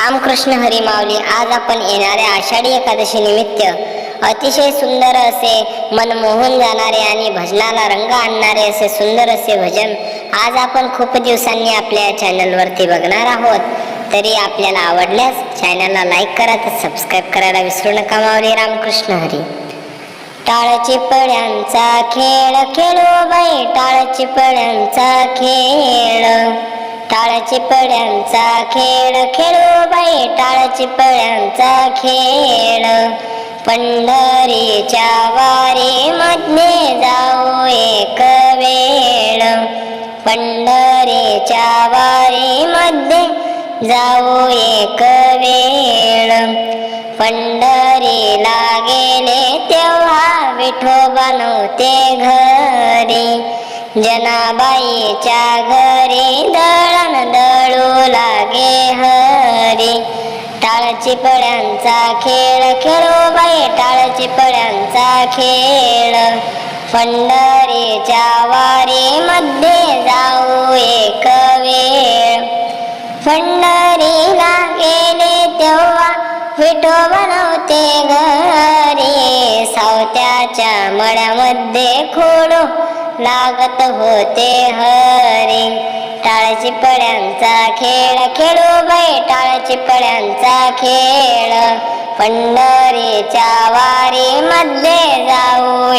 रामकृष्ण हरी आज आपण येणाऱ्या आषाढी एकादशी निमित्त अतिशय सुंदर असे मनमोहून जाणारे आणि भजनाला रंग आणणारे असे सुंदर असे भजन आज आपण खूप दिवसांनी आपल्या चॅनलवरती बघणार आहोत. तरी आपल्याला आवडल्यास चॅनलला लाईक करा तर सबस्क्राईब करायला विसरू नका मावली रामकृष्ण हरी. टाळ पळ्यांचा खेळ खेळो बाई टाळ पळ्यांचा खेळ. टाळची चिपळ्यांचा खेळ खेळू बाई टाळची चिपळ्यांचा खेळ. पंढरीच्या वारी मध्ये जाऊ एक वेळ. पंढरीच्या वारी मध्ये जाऊ एक वेळ. पंढरीला गेले तेव्हा विठोबा नव्हते घरी. जनाबाईच्या घरी चिपळ्यांचा खेळ खेळो बाई टाळची खेळ. पंढरीच्या वारी मध्ये जाऊ एक वेळ. पंढरीला गेले तेव्हा विठो बनवते घरी. सावत्याच्या मळ्यामध्ये खोडो लागत होते हरी. टाळची पड्यांचा खेळ खेळू बाई टाळची खेळ. पंढरीच्या वारी मध्ये जाऊ